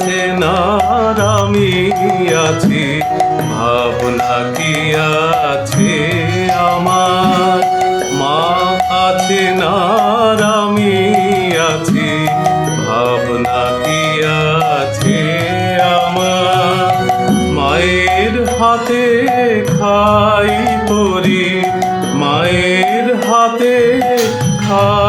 আমি আছি, ভাবনা কি আছে আমার? মা আছে না আমি আছি, ভাবনা কি আছে আমার? মায়ের হাতে খাই পরি মায়ের হাতে খাই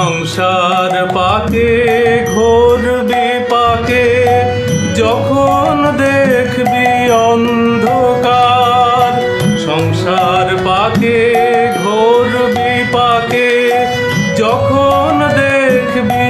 সংসার পাকে ঘোর বিপাকে যখন দেখবি অন্ধকার সংসার পাকে ঘোর বিপাকে যখন দেখবি